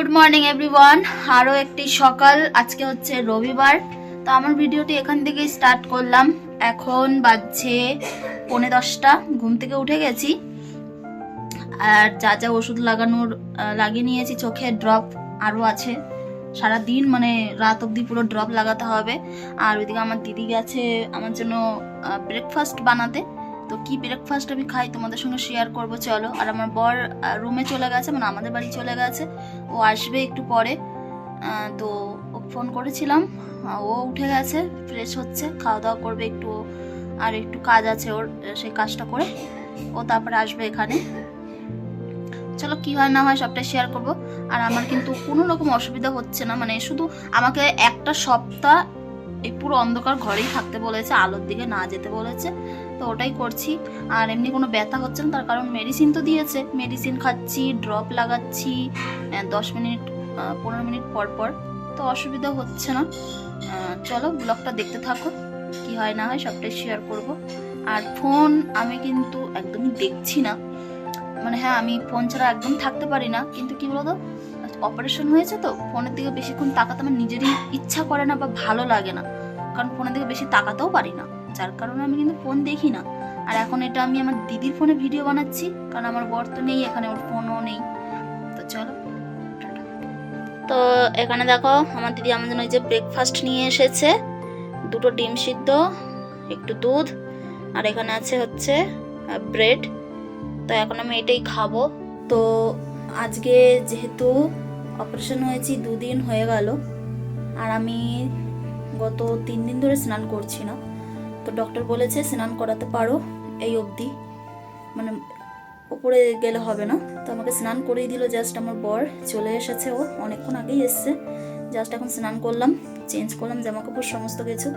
Good morning everyone আরও একটি সকাল। আজকে হচ্ছে রবিবার। তো আমার ভিডিওটি এখান থেকেই স্টার্ট করলাম। এখন বাজছে পৌনে দশটা। ঘুম থেকে উঠে গেছি। আর যা যা ওষুধ লাগানোর লাগিয়ে নিয়েছি, চোখে ড্রপ আরও আছে। সারা দিন মানে রাত অবধি পুরো ড্রপ লাগাতে হবে। আর ওইদিকে আমার দিদি গেছে আমার জন্য ব্রেকফাস্ট বানাতে। তো কি ব্রেকফাস্ট আমি খাই তোমাদের সঙ্গে শেয়ার করব, চলো। আর আমার বর রুমে চলে গেছে মানে আমাদের বাড়ি চলে গেছে। ও আসবে একটু পরে। তো ফোন করেছিলাম। ও উঠে গেছে ফ্রেশ হচ্ছে খাওয়া দাওয়া করবে একটু। আর একটু কাজ আছে ওর সেই কাজটা করে। ও তারপরে আসবে এখানে। চলো, কি হয় না হয় সবটাই শেয়ার করব। আর আমার কিন্তু কোনো রকম অসুবিধা হচ্ছে না। মানে শুধু আমাকে একটা সপ্তাহ এই পুরো অন্ধকার ঘরেই থাকতে বলেছে, আলোর দিকে না যেতে বলেছে। তো ওটাই করছি। আর এমনি কোনো ব্যথা হচ্ছে না, তার কারণ মেডিসিন তো দিয়েছে। মেডিসিন খাচ্ছি ড্রপ লাগাচ্ছি দশ মিনিট পনেরো মিনিট পর পর। তো অসুবিধা হচ্ছে না। চলো ব্লগটা দেখতে থাকো, কি হয় না হয় সবটাই শেয়ার করব। আর ফোন আমি কিন্তু একদমই দেখছি না। মানে হ্যাঁ আমি ফোন ছাড়া একদম থাকতে পারি না। কিন্তু কি বলতো অপারেশন হয়েছে তো ফোনের দিকে বেশিক্ষণ তাকাতে আমার নিজেরই ইচ্ছা করে না বা ভালো লাগে না। কারণ ফোনের দিকে বেশি তাকাতেও পারি না। যার কারণে আমি কিন্তু ফোন দেখি না। আর এখন এটা আমি আমার দিদির ফোনে ভিডিও বানাচ্ছি, কারণ আমার বর তো নেই, এখানে ওর ফোনও নেই। তো চলো তো এখানে দেখো, আমার দিদি আমার জন্য যে ব্রেকফাস্ট নিয়ে এসেছে। দুটো ডিম সিদ্ধ, একটু দুধ, আর এখানে আছে হচ্ছে ব্রেড তো এখন আমি এটাই খাব। তো আজকে যেহেতু অপারেশন হয়েছি, দুদিন হয়ে গেল। আর আমি গত তিন দিন ধরে স্নান করছি না। তো ডক্টর বলেছে স্নান করাতে পারো, এই অবধি। মানে ওপরে গেলে হবে না। তো আমাকে স্নান করেই দিল জাস্ট আমার বর, চলে এসেছে ও, অনেকক্ষণ আগেই এসছে। জাস্ট এখন স্নান করলাম চেঞ্জ করলাম জামা কাপড় সমস্ত কিছু।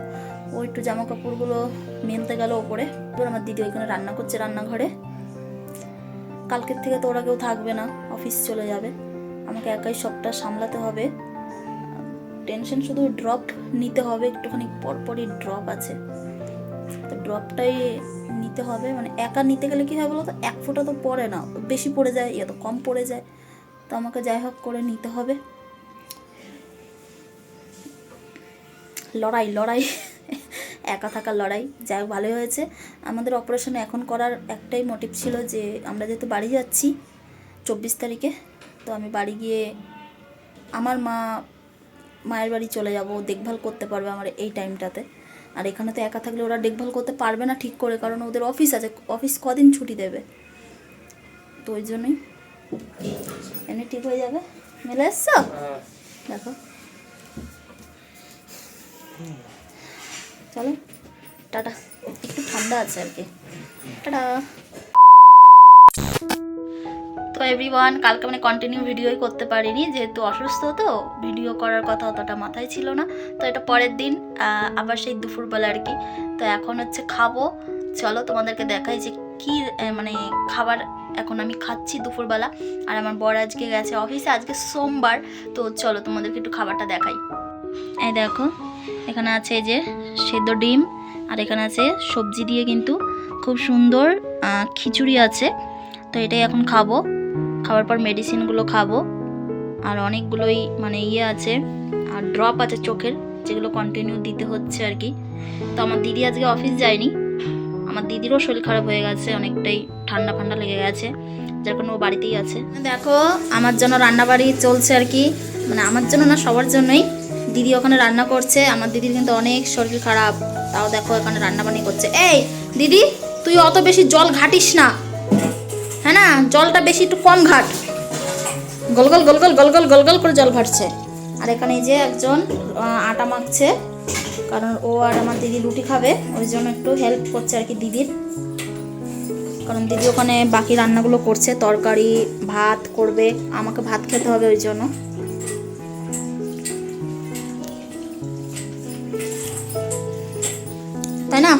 ও একটু জামা কাপড়গুলো মেলতে গেল ওপরে। এবার আমার দিদি ওইখানে রান্না করছে রান্নাঘরে। কালকের থেকে তো ওরা কেউ থাকবে না অফিস চলে যাবে। আমাকে একাই সবটা সামলাতে হবে। টেনশন শুধু ড্রপ নিতে হবে, একটুখানি পরপরই ড্রপ আছে। তো ড্রপটাই নিতে হবে। মানে একা নিতে গেলে কী হয় বলো তো এক ফোঁটা তো পড়ে না। বেশি পড়ে যায় ইয়ে তো কম পড়ে যায়। তো আমাকে যাই হোক করে নিতে হবে। লড়াই লড়াই। একা থাকার লড়াই। যাই হোক, ভালোই হয়েছে। আমাদের অপারেশন এখন করার একটাই মোটিভ ছিল যে, আমরা যেহেতু বাড়ি যাচ্ছি চব্বিশ তারিখে, তো আমি বাড়ি গিয়ে আমার মা, মায়ের বাড়ি চলে যাব। দেখভাল করতে পারবে আমার এই টাইমটাতে আর এখানে তো একা থাকলে ওরা দেখভাল করতে পারবে না ঠিক করে কারণ ওদের অফিস আছে অফিস কদিন ছুটি দেবে। তো ওই জন্যই এমনি ঠিক হয়ে যাবে। মেলে এসছ? দেখো। চলো টাটা। একটু ঠান্ডা আছে আর কি। টাটা। এভরিওয়ান কালকে মানে কন্টিনিউ ভিডিওই করতে পারিনি, যেহেতু অসুস্থ তো ভিডিও করার কথা অতটা মাথায় ছিল না। তো এটা পরের দিন আবার সেই দুপুরবেলা আর কি। তো এখন হচ্ছে খাব। চলো তোমাদেরকে দেখাই যে কি মানে খাবার এখন আমি খাচ্ছি দুপুরবেলা। আর আমার বর আজকে গেছে অফিসে আজকে সোমবার। তো চলো তোমাদেরকে একটু খাবারটা দেখাই। এই দেখো, এখানে আছে যে সেদ্ধ ডিম, আর এখানে আছে সবজি দিয়ে কিন্তু খুব সুন্দর খিচুড়ি আছে। তো এটাই এখন খাব। খাওয়ার পর মেডিসিনগুলো খাব। আর অনেকগুলোই মানে ইয়ে আছে, আর ড্রপ আছে চোখের, যেগুলো কন্টিনিউ দিতে হচ্ছে আর কি। তো আমার দিদি আজকে অফিস যায়নি। আমার দিদিরও শরীর খারাপ হয়ে গেছে, অনেকটাই ঠান্ডা ফান্ডা লেগে গেছে, যার কারণে ও বাড়িতেই আছে। দেখো, আমার জন্য রান্নাবাড়ি চলছে আর কি। মানে আমার জন্য না, সবার জন্যই। দিদি ওখানে রান্না করছে, আমার দিদির কিন্তু অনেক শরীর খারাপ। তাও দেখো এখানে রান্নাবান্নি করছে। এই, দিদি, তুই অত বেশি জল ঘাটিস না। হ্যাঁ না? জলটা বেশি একটু কম ঘাট। গলগল গলগল গলগল গলগল করে জল ঘাটছে। আর এখানে যে একজন আটা মাখছে, কারণ ও আর আমার দিদি রুটি খাবে, ওই জন্য একটু হেল্প করছে আর কি দিদির। কারণ দিদি ওখানে বাকি রান্নাগুলো করছে, তরকারি, ভাত করবে, আমাকে ভাত খেতে হবে ওই জন্য। তাই না?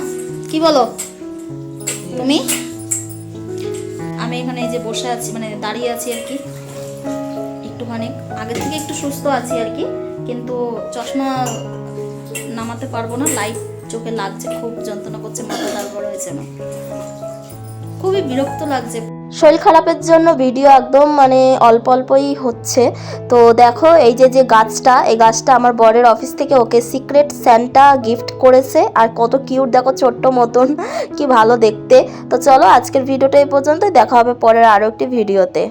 কি বলো? তুমি? এখানে এই যে বসে আছি মানে দাঁড়িয়ে আছি আর কি। একটুখানি। আগে থেকে একটু সুস্থ আছি আর কি, কিন্তু চশমা নামাতে পারব না। লাইট চোখে লাগছে, খুব যন্ত্রণা করছে, মাথা তারপর হয়েছে না। খুবই বিরক্ত লাগছে। শরীর খারাপের জন্য ভিডিও একদম মানে অল্প অল্পই হচ্ছে। তো দেখো, এই যে যে গাছটা, এই গাছটা আমার বরের অফিস থেকে ওকে সিক্রেট স্যান্টা গিফট করেছে। আর কত কিউট দেখো, ছোট্ট মতন, কি ভালো দেখতে। তো চলো, আজকের ভিডিওটা এই পর্যন্তই। দেখা হবে পরের আরও একটি ভিডিওতে